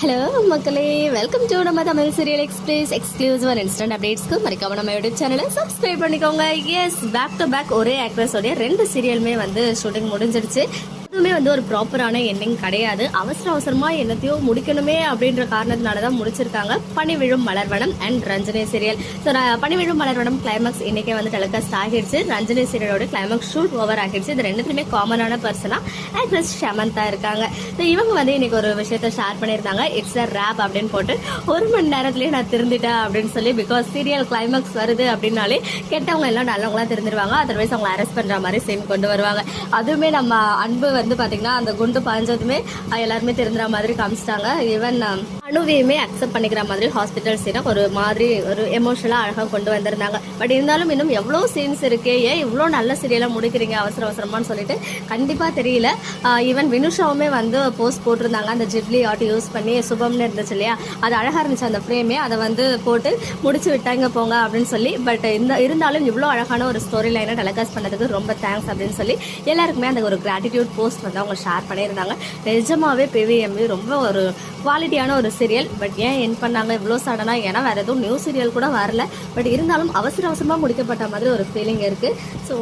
Hello மக்களே. Welcome to நம்ம Tamil serial express exclusive and instant அப்டேட்ஸ்க்கு மறக்காம நம்ம யூடியூப் சேனலை சப்ஸ்கிரைப் பண்ணிக்கோங்க. எஸ் பேக் டு பேக் ஒரே ஆக்ட்ரஸோடைய ரெண்டு சீரியலுமே வந்து ஷூட்டிங் முடிஞ்சிடுச்சு. எதுவுமே வந்து ஒரு ப்ராப்பரான எண்டிங் கிடையாது. அவசர அவசரமா என்னத்தையோ முடிக்கணுமே அப்படின்ற காரணத்தினால தான் முடிச்சிருக்காங்க Panivizhum Malarvanam and Ranjani serial so Panivizhum Malarvanam climax இன்னைக்கே வந்து டெலிகாஸ்ட் ஆகிடுச்சு. ரஞ்சனி சீரியலோட கிளைமேக்ஸ் ஷூட் ஓவர் ஆகிடுச்சு. இது ரெண்டுத்துலையுமே காமனான பர்சனா ஆக்ட்ரஸ் ஷமந்தா இருக்காங்க. ஸோ இவங்க வந்து இன்னைக்கு ஒரு விஷயத்த ஷேர் பண்ணியிருந்தாங்க. இட்ஸ் அ ரேப் அப்படின்னு போட்டு ஒரு மணி நேரத்திலேயே நான் திருந்திட்டேன் அப்படின்னு சொல்லி பிகாஸ் சீரியல் கிளைமேக்ஸ் வருது அப்படின்னாலே கெட்டவங்க எல்லாம் நல்லவங்களாம் திருந்துருவாங்க. அதர்வைஸ் அவங்க அரெஸ்ட் பண்ற மாதிரி சீன் கொண்டு வருவாங்க. அதுவுமே நம்ம அன்பு வந்து பாத்தீங்கன்னா அந்த குண்டு பாஞ்சதுமே எல்லாருமே திருந்துற மாதிரி காமிச்சிட்டாங்க. ஈவன் அணுவையுமே அக்செப்ட் பண்ணிக்கிற மாதிரி ஹாஸ்பிட்டல் சீனை ஒரு மாதிரி ஒரு எமோஷனலா அழகா கொண்டு வந்திருந்தாங்க. பட் இருந்தாலும் இன்னும் எவ்வளோ சீன்ஸ் இருக்கு ஏன் இவ்வளோ நல்ல சீரியலா முடிக்கிறீங்க அவசர அவசரமான்னு சொல்லிட்டு கண்டிப்பா தெரியல. ஈவன் வினுஷாவுமே வந்து போஸ்ட் போட்டிருந்தாங்க. அந்த ஜிப்லி ஆர்ட் யூஸ் பண்ணி சுபம்னு இருந்துச்சு இல்லையா? அது அழகா இருந்துச்சு அந்த ஃப்ரேமே அதை வந்து போட்டு முடிச்சு விட்டாங்க போங்க அப்படின்னு சொல்லி. பட் இந்த இருந்தாலும் இவ்வளோ அழகான ஒரு ஸ்டோரி லைனை டெலகாஸ்ட் பண்ணதுக்கு ரொம்ப தேங்க்ஸ் அப்படின்னு சொல்லி எல்லாருக்குமே அந்த ஒரு கிராட்டிடியூட் போஸ்ட் வந்து அவங்க ஷேர் பண்ணியிருந்தாங்க. நிஜமாவே பிவிஎம்வி ரொம்ப ஒரு குவாலிட்டியான ஒரு சீரியல் பட் ஏன் என் பண்ணாங்க? இவ்வளோ சடனாக ஏன்னா வேற எதுவும் நியூ சீரியல் கூட வரல. பட் இருந்தாலும் அவசர அவசரமாக முடிக்கப்பட்ட மாதிரி ஒரு ஃபீலிங் இருக்கு. ஸோ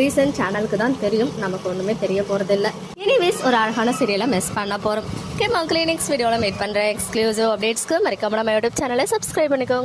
ரீசன்ட் சேனலுக்கு தான் தெரியும். நமக்கு ஒன்றுமே தெரிய போகிறதில்ல எனிவேஸ் ஒரு அழகான சீரியலை மிஸ் பண்ண போகிறோம் ஓகே மக்களே நெக்ஸ்ட் வீடியோவில் மீட் பண்ணுற எக்ஸ்க்ளூசிவ் அப்டேட்ஸ்க்கு மறக்காம நம்ம யூடியூப் சேனலை சப்ஸ்கிரைப் பண்ணிக்கோங்க.